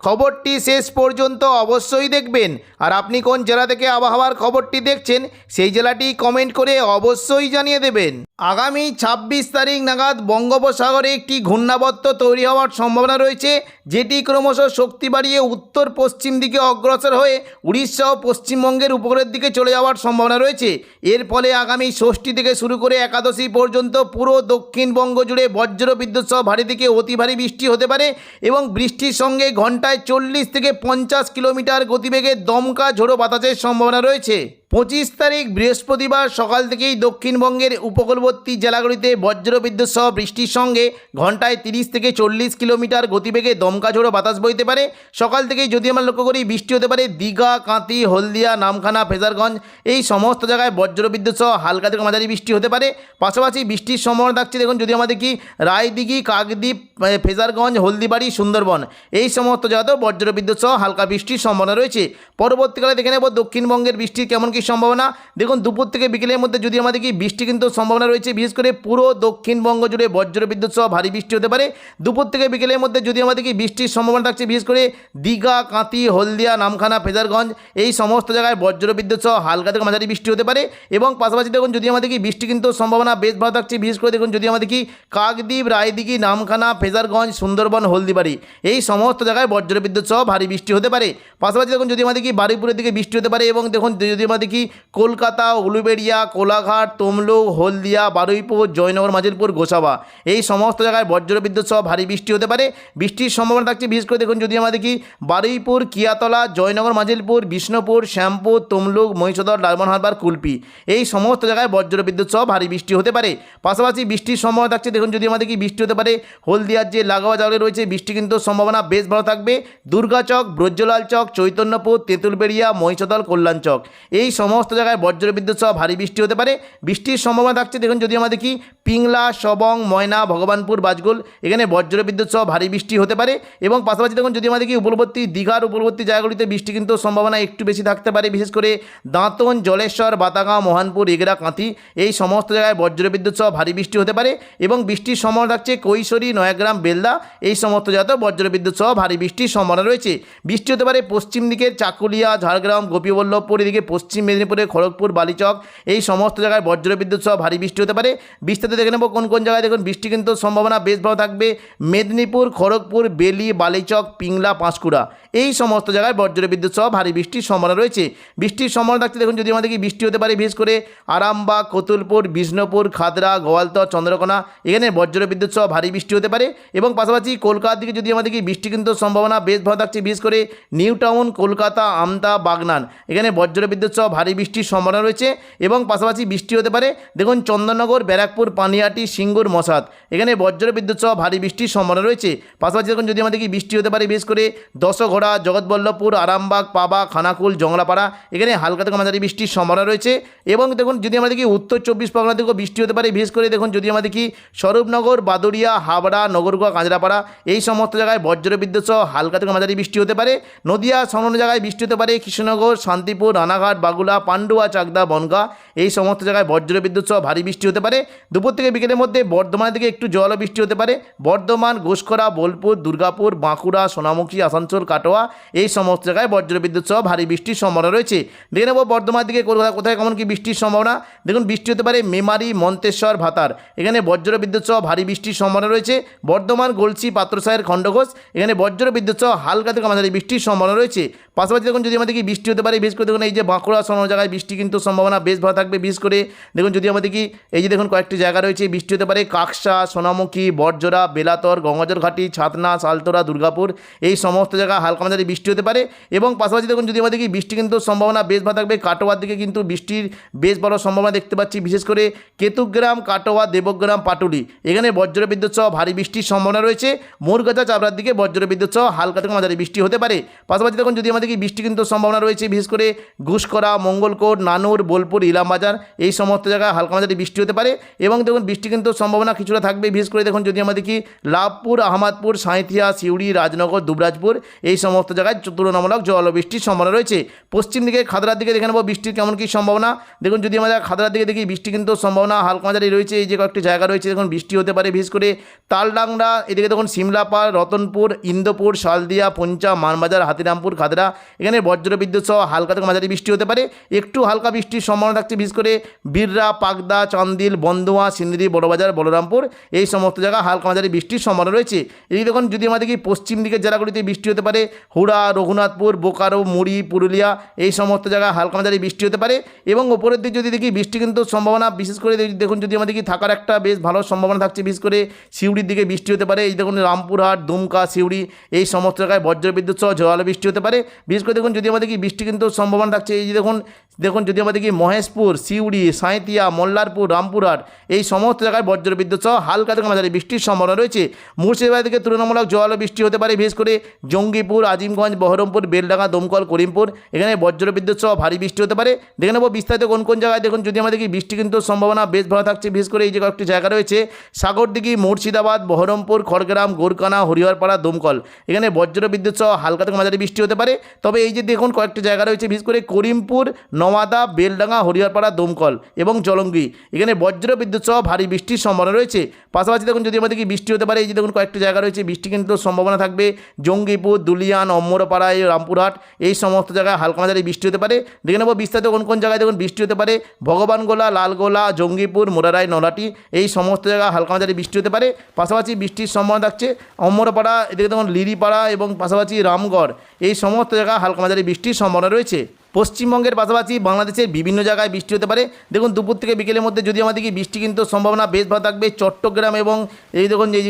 খবরটি শেষ পর্যন্ত অবশ্যই দেখবেন। আর আপনি কোন জেলা থেকে আবহাওয়ার খবরটি দেখছেন, সেই জেলাটি কমেন্ট করে অবশ্যই জানিয়ে দেবেন। আগামী ছাব্বিশ তারিখ নাগাদ বঙ্গোপসাগরে একটি ঘূর্ণাবর্ত তৈরি হওয়ার সম্ভাবনা রয়েছে, যেটি ক্রমশ শক্তি বাড়িয়ে উত্তর পশ্চিম দিকে অগ্রসর হয়ে উড়িষ্যা ও পশ্চিমবঙ্গের উপকূলের দিকে চলে যাওয়ার সম্ভাবনা রয়েছে। এর ফলে আগামী ষষ্ঠী থেকে শুরু করে একাদশী পর্যন্ত পুরো দক্ষিণবঙ্গ জুড়ে বজ্র বিদ্যুৎ সহ ভারী থেকে অতি ভারী বৃষ্টি হতে পারে এবং বৃষ্টির সঙ্গে ঘন্টায় চল্লিশ থেকে পঞ্চাশ কিলোমিটার গতিবেগে দমকা ঝোড়ো বাতাসের সম্ভাবনা রয়েছে। পঁচিশ তারিখ বৃহস্পতিবার সকাল থেকেই দক্ষিণবঙ্গের উপকূলবর্তী জেলাগুলিতে বজ্রবিদ্যুৎ সহ বৃষ্টির সঙ্গে ঘন্টায় তিরিশ থেকে চল্লিশ কিলোমিটার গতিবেগে দমকা ঝোড়ো বাতাস বইতে পারে। সকাল থেকেই যদি আমরা লক্ষ্য করি, বৃষ্টি হতে পারে দীঘা কাঁতি হলদিয়া, নামখানা, ফেজারগঞ্জ। এই সমস্ত জায়গায় বজ্রবিদ্যুৎ সহ হালকা থেকে মাঝারি বৃষ্টি হতে পারে। পাশাপাশি বৃষ্টির সম্ভাবনা থাকছে, দেখুন, যদি আমাদের কি রায়দিঘি, কাকদ্বীপ ফেজারগঞ্জ, হলদিবাড়ি, সুন্দরবন, এই সমস্ত জায়গাতেও বজ্রবিদ্যুৎ সহ হালকা বৃষ্টির সম্ভাবনা রয়েছে। পরবর্তীকালে দেখে নেব দক্ষিণবঙ্গের বৃষ্টির কেমন কী সম্ভাবনা? দেখুন, দুপুর থেকে বিকেলের মধ্যে যদি আমাদের কি বৃষ্টি কিন্তু সম্ভাবনা রয়েছে, বিশেষ করে পুরো দক্ষিণবঙ্গ জুড়ে বজ্রবিদ্যুৎ সহ ভারী বৃষ্টি হতে পারে। দুপুর থেকে বিকেলের মধ্যে যদি আমাদের কি বৃষ্টির সম্ভাবনা থাকছে, বিশেষ করে দীঘা কাঁতি হলদিয়া, নামখানা, ফেজারগঞ্জ, এই সমস্ত জায়গায় বজ্রবিদ্যুৎ সহ হালকা থেকে মাঝারি বৃষ্টি হতে পারে। এবং পাশাপাশি দেখুন, যদি আমাদের কি বৃষ্টি কিন্তু সম্ভাবনা বেশ ভালো থাকছে, বিশেষ করে দেখুন, যদি আমাদের কি কাকদ্বীপ, রায়দিঘি, নামখানা, ফেজারগঞ্জ, সুন্দরবন, হলদিবাড়ি, এই সমস্ত জায়গায় বজ্রবিদ্যুৎ সহ ভারী বৃষ্টি হতে পারে। পাশাপাশি দেখুন, যদি আমাদের কি বারুইপুরের দিকে বৃষ্টি হতে পারে এবং দেখুন, যদি আমাদের কি? কলকাতা, উলুবেড়িয়া, কোলাঘাট, তমলুক, হলদিয়া, বারুইপুর, জয়নগর, মাজিলপুর, গোসাবা। এই সমস্ত জায়গায় বজ্রবিদ্যুৎ সহ ভারী বৃষ্টি হতে পারে। বৃষ্টির সম্ভাবনা থাকছে, বিশেষ করে দেখুন যদি আমাদের কি বারুইপুর, কিয়াতলা, জয়নগর, মাজিলপুর, বিষ্ণুপুর, শ্যামপুর, তমলুক মহিষদর ডায়মন্ড হারবার কুলপি। এই সমস্ত জায়গায় বজ্রবিদ্যুৎ সহ ভারী বৃষ্টি হতে পারে। পাশাপাশি বৃষ্টির সম্ভাবনা থাকছে, দেখুন যদি আমাদের কি বৃষ্টি হতে পারে, হলদিয়ার যে লাগোয়া জায়গায় রয়েছে, বৃষ্টি কিন্তু সম্ভাবনা বেশ ভালো থাকবে। দুর্গাচক, ব্রজলাল চক, চৈতন্যপুর, তেঁতুলবেড়িয়া, মহিষদল, কল্যাণ চক। এই সমস্ত জায়গায় বজ্রবিদ্যুৎ সহ ভারী বৃষ্টি হতে পারে। বৃষ্টির সম্ভাবনা থাকছে, দেখুন যদি আমাদের কি পিংলা, সবং, ময়না, ভগবানপুর, বাজগুল, এখানে বজ্রবিদ্যুৎ সহ ভারী বৃষ্টি হতে পারে এবং পাশাপাশি দেখুন যদি আমাদের কি উপরবর্তী দীঘার উপরবর্তী জায়গাগুলিতে বৃষ্টি কিন্তু সম্ভাবনা একটু বেশি থাকতে পারে, বিশেষ করে দাঁতন, জলেশ্বর, বাতাগাঁও, মহানপুর এগরা কাঁথি, এই সমস্ত জায়গায় বজ্রবিদ্যুৎ সহ ভারী বৃষ্টি হতে পারে এবং বৃষ্টির সম্ভাবনা থাকছে কৈশোরী, নয়াগ্রাম, বেলদা, এই সমস্ত জায়গাতেও বজ্রবিদ্যুৎ সহ ভারী বৃষ্টির সম্ভাবনা রয়েছে। বৃষ্টি হতে পারে পশ্চিম দিকের চাকুলিয়া, ঝাড়গ্রাম, গোপীবল্লভপুর, এদিকে পশ্চিম মেদিনীপুরের খড়গপুর, বালিচক, এই সমস্ত জায়গায় বজ্রবিদ্যুৎ সহ ভারী বৃষ্টি হতে পারে। বৃষ্টিতে দেখে নেব কোন কোন জায়গায়। দেখুন, বৃষ্টি কিন্তু সম্ভাবনা বেশ ভালো থাকবে। মেদিনীপুর, খড়গপুর, বেলি, বালিচক, পিংলা, পাঁশকুড়া, এই সমস্ত জায়গায় বজ্রবিদ্যুৎ সহ ভারী বৃষ্টির সম্ভাবনা রয়েছে। বৃষ্টির সম্ভাবনা থাকছে দেখুন, যদি আমাদের কি বৃষ্টি হতে পারে, বিশেষ করে আরামবাগ, কতুলপুর, বিষ্ণুপুর, খাদরা, গোয়ালতর, চন্দ্রকোনা, এখানে বজ্রবিদ্যুৎ সহ ভারী বৃষ্টি হতে পারে। এবং পাশাপাশি কলকাতার দিকে যদি আমাদের কি বৃষ্টি কিন্তু সম্ভাবনা বেশ ভালো থাকছে, বিশেষ করে নিউ টাউন, কলকাতা, আমতা, বাগনান, এখানে বজ্র বজ্রবিদ্যুৎ সহ ভারী বৃষ্টির সম্ভাবনা রয়েছে এবং পাশাপাশি বৃষ্টি হতে পারে। দেখুন, চন্দননগর, ব্যারাকপুর পানিয়াটি সিঙ্গুর, মশাদ। এখানে বজ্রবিদ্যুৎ সহ ভারী বৃষ্টির সম্ভাবনা রয়েছে। পাশাপাশি দেখুন, যদি আমাদের কি বৃষ্টি হতে পারে, বিশেষ করে দশঘোড়া, জগৎবল্লভপুর, আরামবাগ, পাবা, খানাকুল, জংলাপাড়া, এখানে হালকা থেকে মাঝারি বৃষ্টির সম্ভাবনা রয়েছে। এবং দেখুন, যদি আমাদের কি উত্তর চব্বিশ পরগনা থেকেও বৃষ্টি হতে পারে, বিশেষ করে দেখুন, যদি আমাদের কি স্বরূপনগর, বাদুড়িয়া হাবড়া নগরকুয়া কাঁচরাপাড়া, এই সমস্ত জায়গায় বজ্রবিদ্যুৎ সহ হালকা থেকে মাঝারি বৃষ্টি হতে পারে। নদিয়া, সংলগ্ন জায়গায় বৃষ্টি হতে পারে, কৃষ্ণনগর, শান্তিপুর, রানাঘাট বাগুলা, পান্ডুয়া, চাকদা, বনগা এই সমস্ত জায়গায় বজ্রবিদ্যুৎ সহ ভারী বৃষ্টি হতে পারে। দুপুর থেকে বিকেলের মধ্যে বর্ধমানের দিকে একটু জল বৃষ্টি হতে পারে। বর্ধমান ঘোষকরা বোলপুর, দুর্গাপুর, বাঁকুড়া, সোনামুখী, আসানসোল, কাটোয়া এই সমস্ত জায়গায় বজ্রবিদ্যুৎ সহ ভারী বৃষ্টির সম্ভাবনা রয়েছে। দেখে নেব বর্ধমানের দিকে কলকাতা কোথায় কেমন কি বৃষ্টির সম্ভাবনা। দেখুন, বৃষ্টি হতে পারে মেমারি, মন্তেশ্বর, ভাতার। এখানে বজ্রবিদ্যুৎ সহ ভারী বৃষ্টির সম্ভাবনা রয়েছে। বর্ধমান, গলসি, পাত্রসাহের, খণ্ডঘোষ এখানে বজ্রবিদ্যুৎ সহ হালকা থেকে মাঝারি বৃষ্টির সম্ভাবনা রয়েছে। পাশাপাশি দেখুন, যদি আমাদের কি বৃষ্টি হতে পারে, বিশেষ করে দেখুন, এই যে বাঁকুড়া সম জায়গায় বৃষ্টি কিন্তু সম্ভাবনা বেশ ভালো থাকবে, বিশেষ করে দেখুন যদি আমাদের কি এই যে দেখুন কয়েকটি জায়গা রয়েছে, বৃষ্টি হতে পারে কাকসা, সোনামুখী, বটজোড়া, বেলাতর গঙ্গাজর ঘাটি, ছাতনা সালতোরা দুর্গাপুর, এই সমস্ত জায়গায় হালকা মাঝারি বৃষ্টি হতে পারে এবং পাশাপাশি দেখুন যদি আমাদের কি বৃষ্টি কিন্তু সম্ভাবনা বেশ ভালো থাকবে, কাটোয়ার দিকে কিন্তু বৃষ্টির বেশ বড় সম্ভাবনা দেখতে পাচ্ছি, বিশেষ করে কেতুগ্রাম, কাটোয়া, দেবগ্রাম, পাটুলি। এখানে বজ্রবিদ্যুৎ সহ ভারী বৃষ্টির সম্ভাবনা রয়েছে মোরগাছা চাবড়ার দিকে বজ্রবিদ্যুৎ সহ হালকা থেকে মাঝারি বৃষ্টি হতে পারে। পাশাপাশি দেখুন যদি আমাদের কি বৃষ্টি কিন্তু সম্ভাবনা রয়েছে, বিশেষ করে ঘুষকরা মঙ্গলকোট নানুর, বোলপুর ইলামবাজার এই সমস্ত জায়গায় হালকা মাঝারি বৃষ্টি হতে পারে এবং দেখুন, বৃষ্টি কিন্তু সম্ভাবনা কিছুটা থাকবে। বিশেষ করে দেখুন, যদি আমরা দেখি লাভপুর, আহমদপুর, সাঁইথিয়া, সিউড়ি, রাজনগর, দুবরাজপুর, এই সমস্ত জায়গায় তুলনামূলক জল বৃষ্টির সম্ভাবনা রয়েছে। পশ্চিম দিকে খাদরার দিকে দেখে নেব, বৃষ্টির কেমন কী সম্ভাবনা। দেখুন, যদি আমরা খাদরার দিকে দেখি, বৃষ্টি কিন্তু সম্ভাবনা হালকা মাঝারি রয়েছে। এই যে কয়েকটি জায়গা রয়েছে, দেখুন, বৃষ্টি হতে পারে। বিশেষ করে তালডাংরা, এদিকে দেখুন সিমলাপাড় রতনপুর, ইন্দোপুর, শালদিয়া, পঞ্চা, মানবাজার, হাতিরামপুর, খাদরা, এখানে বজ্র বিদ্যুৎ সহ হালকা থেকে মাঝারি বৃষ্টি হতে পারে। একটু হালকা বৃষ্টির সম্ভাবনা থাকছে, বিশেষ করে বীররা পাকদা চান্দিল বন্দুয়া সিন্দিরি বড়বাজার, বলরামপুর, এই সমস্ত জায়গা হালকা মাঝারি বৃষ্টির সম্ভাবনা রয়েছে। এই দেখুন, যদি আমাদের কি পশ্চিম দিকের জেলাগুলিতে বৃষ্টি হতে পারে, হুড়া, রঘুনাথপুর, বোকারো, মুড়ি, পুরুলিয়া, এই সমস্ত জায়গায় হালকা মাঝারি বৃষ্টি হতে পারে। এবং ওপরের দিকে যদি দেখি, বৃষ্টি কিন্তু সম্ভাবনা, বিশেষ করে দেখুন, যদি আমাদের কি থাকার একটা বেশ ভালো সম্ভাবনা থাকছে, বিশেষ করে সিউড়ির দিকে বৃষ্টি হতে পারে। এই দেখুন, রামপুরহাট, দুমকা, সিউড়ি, এই সমস্ত জায়গায় বজ্রবিদ্যুৎ সহ ঝোড়ালো বৃষ্টি হতে পারে। বিশেষ করে দেখুন, যদি আমাদের কি বৃষ্টি কিন্তু সম্ভাবনা থাকছে, এই যে দেখুন দেখুন, যদি আমাদের কি মহেশপুর, সিউড়ি সাঁইতিয়া মোল্লারপুর, রামপুরহাট, এই সমস্ত জায়গায় বজ্রবিদ্যুৎ সহ হালকা থেকে মাঝারি বৃষ্টির সম্ভাবনা রয়েছে। মুর্শিদাবাদ থেকে তুলনামূলক জল বৃষ্টি হতে পারে, বিশেষ করে জঙ্গিপুর, আজিমগঞ্জ, বহরমপুর, বেলডাঙ্গা, দমকল, করিমপুর। এখানে বজ্রবিদ্যুৎ সহ ভারী বৃষ্টি হতে পারে। দেখে নেব বিস্তারিত কোন কোন জায়গায় দেখুন, যদি আমাদের কি বৃষ্টি কিন্তু সম্ভাবনা বেশ ভালো থাকছে, বিশেষ করে এই যে কয়েকটি জায়গা রয়েছে। সাগরদিঘি, মুর্শিদাবাদ, বহরমপুর, খড়গ্রাম, গোরকানা, হরিহরপাড়া, দমকল। এখানে বজ্র বিদ্যুৎ সহ হালকা থেকে মাঝারি বৃষ্টি হতে পারে। তবে এই যে দেখুন, কয়েকটি জায়গা রয়েছে, বিশেষ করে করিমপুর নওয়াদা, বেলডাঙ্গা হরিয়ারপাড়া দমকল এবং জলঙ্গি। এখানে বজ্র বিদ্যুৎ সহ ভারী বৃষ্টির সম্ভাবনা রয়েছে। পাশাপাশি দেখুন, যদি আমাদের কি বৃষ্টি হতে পারে, এই যে দেখুন, কয়েকটি জায়গা রয়েছে, বৃষ্টি কিন্তু সম্ভাবনা থাকবে। জঙ্গিপুর, দুলিয়ান, অম্মরপাড়া রামপুরহাট, এই সমস্ত জায়গায় হালকা মাঝারি বৃষ্টি হতে পারে। দেখে নেব বিস্তারিত কোন কোন জায়গায় দেখুন, বৃষ্টি হতে পারে। ভগবানগোলা, লালগোলা, জঙ্গিপুর, মোরারাই, নলাটি, এই সমস্ত জায়গায় হালকা মাঝারি বৃষ্টি হতে পারে। পাশাপাশি বৃষ্টির সম্ভাবনা থাকছে অম্মরপাড়া, এদিকে দেখুন লিরিপাড়া এবং পাশাপাশি রামগড়, এই সমস্ত জায়গায় হালকা মাঝারি বৃষ্টির সম্ভাবনা রয়েছে। পশ্চিমবঙ্গের পাশাপাশি বাংলাদেশের বিভিন্ন জায়গায় বৃষ্টি হতে পারে। দেখুন, দুপুর থেকে বিকেলের মধ্যে যদি আমাদের কি বৃষ্টি কিন্তু সম্ভাবনা বেশ ভালো থাকবে। চট্টগ্রাম এবং এই দেখুন যে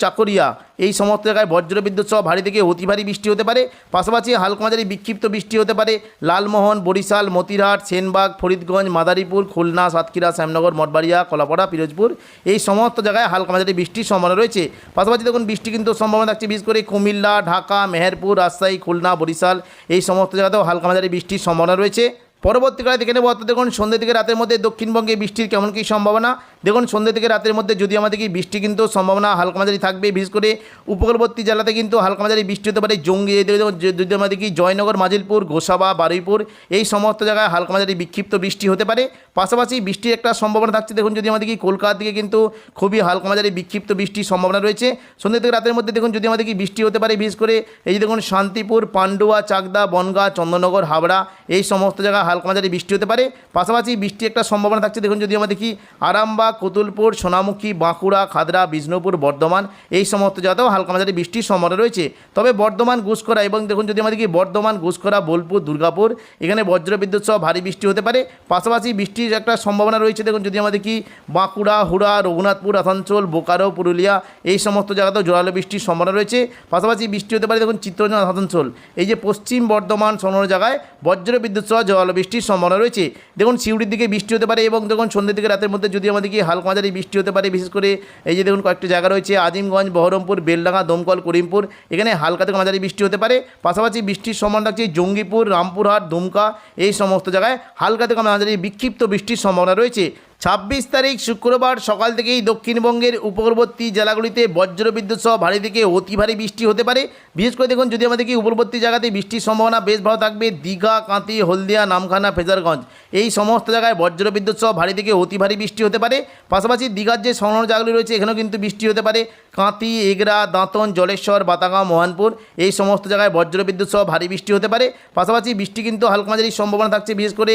চাকরিয়া। এই সমস্ত জায়গায় বজ্র বিদ্যুৎ সহ ভারী থেকে অতি ভারী বৃষ্টি হতে পারে। পাশাপাশি হালকা মাঝারি বিক্ষিপ্ত বৃষ্টি হতে পারে। লালমোহন, বরিশাল, মতিরহাট, সেনবাগ, ফরিদগঞ্জ, মাদারীপুর, খুলনা, সাতক্ষীরা, শ্যামনগর, মঠবাড়িয়া, কলাপাড়া, পিরোজপুর, এই সমস্ত জায়গায় হালকা মাঝারি বৃষ্টির সম্ভাবনা রয়েছে। পাশাপাশি দেখুন, বৃষ্টি কিন্তু সম্ভাবনা থাকছে বিশেষ করে কুমিল্লা, ঢাকা, মেহেরপুর, রাজশাহী, খুলনা, বরিশাল, এই সমস্ত জায়গাতেও হালকা মাঝারি বৃষ্টির সম্ভাবনা রয়েছে। পরবর্তীকালে দেখে নেব অর্থাৎ দেখুন, সন্ধ্যে থেকে রাতের মধ্যে দক্ষিণবঙ্গে বৃষ্টির কেমন কী সম্ভাবনা। দেখুন, সন্ধ্যে থেকে রাতের মধ্যে যদি আমাদের কি বৃষ্টি কিন্তু সম্ভাবনা হালকা মাঝারি থাকবে, বিশেষ করে উপকূলবর্তী জেলাতে কিন্তু হালকা মাঝারি বৃষ্টি হতে পারে। জঙ্গি যদি আমাদের কি জয়নগর, মাজিলপুর, গোসাবা, বারুইপুর, এই সমস্ত জায়গায় হালকা মাঝারি বিক্ষিপ্ত বৃষ্টি হতে পারে। পাশাপাশি বৃষ্টির একটা সম্ভাবনা থাকছে। দেখুন, যদি আমাদের কি কলকাতার দিকে কিন্তু খুবই হালকা মাঝারি বিক্ষিপ্ত বৃষ্টির সম্ভাবনা রয়েছে। সন্ধ্যে থেকে রাতের মধ্যে দেখুন, যদি আমাদের কি বৃষ্টি হতে পারে, বিশেষ করে এই যে দেখুন, শান্তিপুর, পান্ডুয়া, চাকদা, বনগাঁ চন্দননগর হাবড়া এই সমস্ত জায়গায় হালকা মাঝারি বৃষ্টি হতে পারে। পাশাপাশি বৃষ্টি একটা সম্ভাবনা থাকছে। দেখুন যদি আমরা দেখি আরামবাগ, কতুলপুর, সোনামুখী, বাঁকুড়া, খাদরা, বিষ্ণুপুর, বর্ধমান এই সমস্ত জায়গাতেও হালকা মাঝারি বৃষ্টির সম্ভাবনা রয়েছে। তবে বর্ধমান ঘুষকরা এবং দেখুন, যদি আমরা দেখি বর্ধমান ঘুষকরা বোলপুর, দুর্গাপুর, এখানে বজ্র বিদ্যুৎ সহ ভারী বৃষ্টি হতে পারে। পাশাপাশি বৃষ্টির একটা সম্ভাবনা রয়েছে। দেখুন, যদি আমরা দেখি বাঁকুড়া, হুড়া, রঘুনাথপুর, আসানসোল, বোকারো, পুরুলিয়া এই সমস্ত জায়গাতেও জোরালো বৃষ্টির সম্ভাবনা রয়েছে। পাশাপাশি বৃষ্টি হতে পারে, দেখুন চিত্ররঞ্জন আসানসোল। এই যে পশ্চিম বর্ধমান সোনার জায়গায় বজ্র বিদ্যুৎ সহ জোরালো বৃষ্টির সম্ভাবনা রয়েছে। দেখুন সিউড়ির দিকে বৃষ্টি হতে পারে এবং দেখুন, সন্ধ্যের দিকে রাতের মধ্যে যদি আমাদের হালকা মাঝারি বৃষ্টি হতে পারে, বিশেষ করে এই যে দেখুন, কয়েকটি জায়গা রয়েছে, আজিমগঞ্জ, বহরমপুর, বেলডাঙ্গা, দমকল, করিমপুর, এখানে হালকা থেকে মাঝারি বৃষ্টি হতে পারে। পাশাপাশি বৃষ্টির সম্ভাবনা থাকছে জঙ্গিপুর, রামপুরহাট, দুমকা, এই সমস্ত জায়গায় হালকা থেকে মাঝারি বিক্ষিপ্ত বৃষ্টির সম্ভাবনা রয়েছে। ছাব্বিশ তারিখ শুক্রবার সকাল থেকেই দক্ষিণবঙ্গের উপকূলবর্তী জেলাগুলিতে বজ্রবিদ্যুৎ সহ ভারী থেকে অতি ভারী বৃষ্টি হতে পারে। বিশেষ করে দেখুন, যদি আমাদের কি উপকূলবর্তী জায়গাতে বৃষ্টির সম্ভাবনা বেশ ভালো থাকবে, দীঘা কাঁতি হলদিয়া, নামখানা, ফেজারগঞ্জ। এই সমস্ত জায়গায় বজ্রবিদ্যুৎ সহ ভারী থেকে অতি ভারী বৃষ্টি হতে পারে। পাশাপাশি দীঘার যে সংলগ্ন জায়গাগুলি রয়েছে, এখানেও কিন্তু বৃষ্টি হতে পারে। কাঁতি এগরা, দাঁতন, জলেশ্বর, বাতাগাঁও, মোহনপুর, এই সমস্ত জায়গায় বজ্রবিদ্যুৎ সহ ভারী বৃষ্টি হতে পারে। পাশাপাশি বৃষ্টি কিন্তু হালকা মাঝারি সম্ভাবনা থাকছে, বিশেষ করে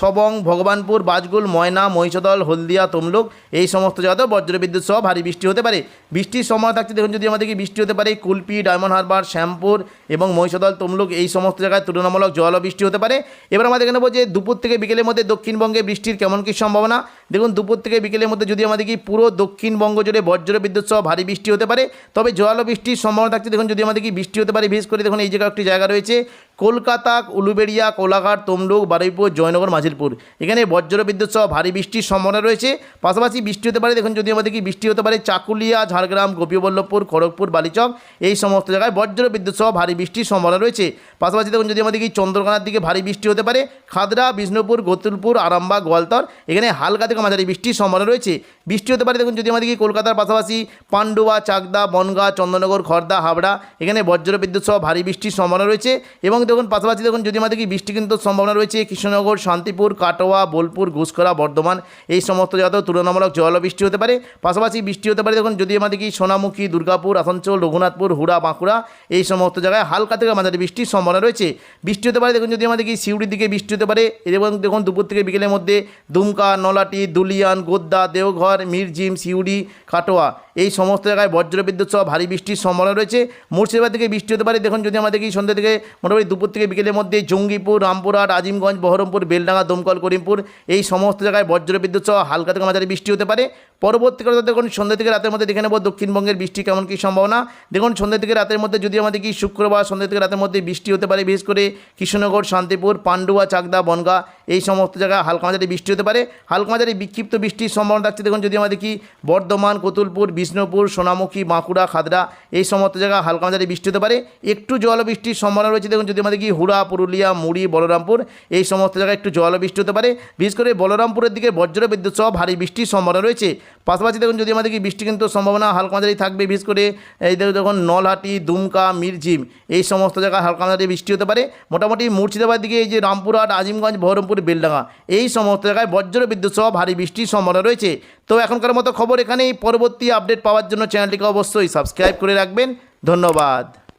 সবং, ভগবানপুর বাজগুল ময়না মহিষদল হলদিয়া, তমলুক, এই সমস্ত জায়গাতেও বজ্রবিদ্যুৎ সহ ভারী বৃষ্টি হতে পারে। বৃষ্টির সময় থাকছে, দেখুন যদি আমাদেরকে বৃষ্টি হতে পারে, কুলপি, ডায়মন্ড হারবার, শ্যামপুর এবং মহিষদল, তমলুক, এই সমস্ত জায়গায় তুলনামূলক জল বৃষ্টি হতে পারে। এবার আমাদের এখানে বলছে দুপুর থেকে বিকেলের মধ্যে দক্ষিণবঙ্গে বৃষ্টির কেমন কী সম্ভাবনা। দেখুন, দুপুর থেকে বিকেলের মধ্যে যদি আমাদের কি পুরো দক্ষিণবঙ্গ জুড়ে বজ্র বিদ্যুৎ সহ ভারী বৃষ্টি হতে পারে, তবে ও বৃষ্টির সম্ভাবনা থাকছে। দেখুন, যদি আমাদের কি বৃষ্টি হতে পারে, বিশেষ করে দেখুন, এই জায়গায় একটি জায়গা রয়েছে, কলকাতা, উলুবেড়িয়া, কোলাঘাট, তমলুক, বারুইপুর, জয়নগর মাঝিরপুর এখানে বজ্র বিদ্যুৎ সহ ভারী বৃষ্টির সম্ভাবনা রয়েছে। পাশাপাশি বৃষ্টি হতে পারে, দেখুন, যদি আমাদের কি বৃষ্টি হতে পারে, চাকুলিয়া, ঝাড়গ্রাম, গোপীবল্লভপুর, খড়গপুর, বালিচক, এই সমস্ত জায়গায় বজ্র বিদ্যুৎ সহ ভারী বৃষ্টির সম্ভাবনা রয়েছে। পাশাপাশি দেখুন, যদি আমাদের কি চন্দ্রকোনার দিকে ভারী বৃষ্টি হতে পারে, খাদরা, বিষ্ণুপুর, গতুলপুর, আরামবাগ, গোয়ালতর, এখানে হালকা থেকে মাঝারি বৃষ্টির সম্ভাবনা রয়েছে। বৃষ্টি হতে পারে, দেখুন, যদি আমাদের কি কলকাতার পাশাপাশি পান্ডুয়া, চাকদা, বনগাঁ চন্দননগর খড়দা হাবড়া, এখানে বজ্র বিদ্যুৎ সহ ভারী বৃষ্টির সম্ভাবনা রয়েছে এবং দেখুন, পাশাপাশি দেখুন, যদি আমাদের কি বৃষ্টি কিন্তু সম্ভাবনা রয়েছে, কৃষ্ণনগর, শান্তিপুর, কাটোয়া, বোলপুর ঘুষখরা বর্ধমান, এই সমস্ত জায়গাতেও তুলনামূলক জলবৃষ্টি হতে পারে। পাশাপাশি বৃষ্টি হতে পারে, দেখুন, যদি আমাদের কি সোনামুখী, দুর্গাপুর, আসানসোল, রঘুনাথপুর, হুড়া, বাঁকুড়া, এই সমস্ত জায়গায় হালকা থেকে মাঝারি বৃষ্টির সম্ভাবনা রয়েছে। বৃষ্টি হতে পারে, দেখুন, যদি আমাদের কি সিউড়ির দিকে বৃষ্টি হতে পারে, এবং দেখুন, দুপুর থেকে বিকেলের মধ্যে দুমকা, নলাটি দুলিয়ান, গোদ্দা, দেওঘর, মিরজিম, সিউড়ি, কাটোয়া এই সমস্ত জায়গায় বজ্রবিদ্যুৎ সহ ভারী বৃষ্টির সম্ভাবনা রয়েছে। মুর্শিদাবাদ থেকে বৃষ্টি হতে পারে। দেখুন, যদি আমাদের কি সন্ধ্যা থেকে মোটামুটি দুপুর থেকে বিকেলের মধ্যে জঙ্গিপুর, রামপুরহাট, আজিমগঞ্জ, বহরমপুর, বেলডাঙ্গা, দমকল, করিমপুর এই সমস্ত জায়গায় বজ্রবিদ্যুৎ সহ হালকা থেকে মাঝারি বৃষ্টি হতে পারে। পরবর্তীকালে দেখুন, সন্ধ্যা থেকে রাতের মধ্যে দেখে নেব দক্ষিণবঙ্গের বৃষ্টি কেমন কী সম্ভাবনা। দেখুন, সন্ধ্যা থেকে রাতের মধ্যে যদি আমাদের কি শুক্রবার সন্ধ্যা থেকে রাতের মধ্যে বৃষ্টি হতে পারে, বিশেষ করে কৃষ্ণনগর, শান্তিপুর, পান্ডুয়া, চাকদা, বনগা এই সমস্ত জায়গায় হালকা মাঝারি বৃষ্টি হতে পারে। হালকা মাঝারি বিক্ষিপ্ত বৃষ্টির সম্ভাবনা থাকছে। দেখুন, যদি আমাদের কি বর্ধমান, কতুলপুর, বিষ্ণুপুর, সোনামুখী, বাঁকুড়া, খাদরা এই সমস্ত জায়গায় হালকা মাঝারি বৃষ্টি হতে পারে। একটু জল বৃষ্টির সম্ভাবনা রয়েছে। দেখুন, যদি আমাদের কি হুড়া, পুরুলিয়া, মুড়ি, বলরামপুর এই সমস্ত জায়গায় একটু জল বৃষ্টি হতে পারে। বিশেষ করে বলরামপুরের দিকে বজ্র বিদ্যুৎ সহ ভারী বৃষ্টির সম্ভাবনা রয়েছে। পাশাপাশি দেখুন, যদি আমাদের কি বৃষ্টি কিন্তু সম্ভাবনা হালকা মাঝারি থাকবে, বিশেষ করে এই দেখুন নলহাটি, দুমকা মিরজিম এই সমস্ত জায়গায় হালকা মাঝারি বৃষ্টি হতে পারে। মোটামুটি মুর্শিদাবাদ দিকে এই যে রামপুরহাট, আজিমগঞ্জ, বহরমপুর বেলডাঙ্গা এই সমস্ত জায়গায় বজ্র বিদ্যুৎ সহ ভারী বৃষ্টির সম্ভাবনা রয়েছে। তো এখনকার মতো খবর এখানেই। পরবর্তী আপডেট পাওয়ার জন্য চ্যানেলটিকে অবশ্যই সাবস্ক্রাইব করে রাখবেন। ধন্যবাদ।